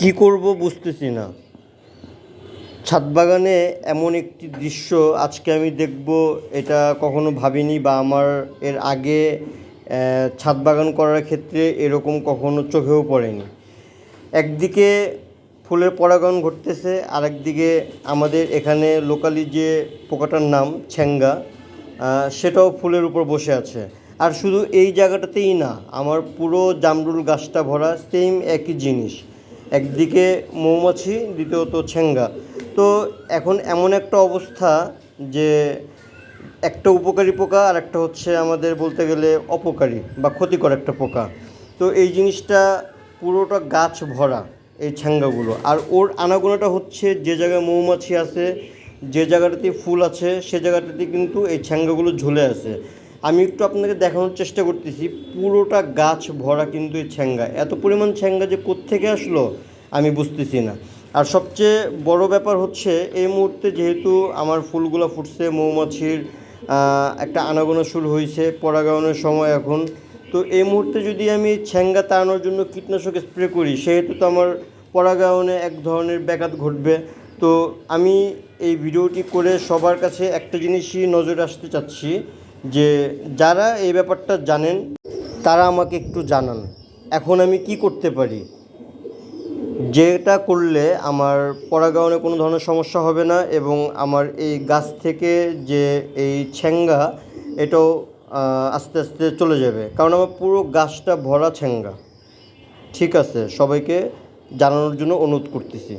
কী করব বুঝতেছি না। ছাদ বাগানে এমন একটি দৃশ্য আজকে আমি দেখব, এটা কখনো ভাবিনি বা আমার এর আগে ছাদ বাগান করার ক্ষেত্রে এরকম কখনো চোখেও পড়েনি। একদিকে ফুলের পরাগায়ন ঘটতেছে, আরেকদিকে আমাদের এখানে লোকালি যে পোকাটার নাম, ছ্যাঙ্গা সেটাও ফুলের উপর বসে আছে। আর শুধু এই জায়গাটাতেই না, আমার পুরো জামরুল গাছটা ভরা সেম একই জিনিস। একদিকে মৌমাছি, দ্বিতীয়ত ছ্যাঙ্গা তো এখন এমন একটা অবস্থা যে একটা উপকারী পোকা আর একটা হচ্ছে আমাদের বলতে গেলে অপকারী বা ক্ষতিকর একটা পোকা। তো এই জিনিসটা পুরোটা গাছ ভরা এই ছ্যাঙ্গাগুলো আর ওর আনাগোনাটা হচ্ছে যে জায়গায় মৌমাছি আছে, যে জায়গাটাতে ফুল আছে, সে জায়গাটাতে কিন্তু এই ছ্যাঙ্গাগুলো ঝুলে আছে। আমি একটু আপনাকে দেখানোর চেষ্টা করতেছি, পুরোটা গাছ ভরা কিন্তু এই ছ্যাঙ্গা এত পরিমাণ ছ্যাঙ্গা যে কোত্থেকে আসলো, আমি বুঝতেছি না। আর সবচেয়ে বড় ব্যাপার হচ্ছে, এই মুহূর্তে যেহেতু আমার ফুলগুলো ফুটছে, মৌমাছির একটা আনাগোনা শুরু হয়েছে, পরাগায়নের সময় এখন। তো এই মুহূর্তে যদি আমি ছ্যাঙ্গা তাড়ানোর জন্য কীটনাশক স্প্রে করি, সেহেতু তো আমার পরাগায়নে এক ধরনের ব্যাঘাত ঘটবে। তো আমি এই ভিডিওটি করে সবার কাছে একটা জিনিসই নজরে আসতে চাচ্ছি যে যারা এই ব্যাপারটা জানেন, তারা আমাকে একটু জানান। এখন আমি কি করতে পারি? যেটা করলে আমার পরাগায়নে কোনো ধরনের সমস্যা হবে না এবং আমার এই গাছ থেকে যে এই ছ্যাঙ্গা এটাও আস্তে আস্তে চলে যাবে। কারণ আমার পুরো গাছটা ভরা ছ্যাঙ্গা ঠিক আছে, সবাইকে জানানোর জন্য অনুরোধ করতেছি।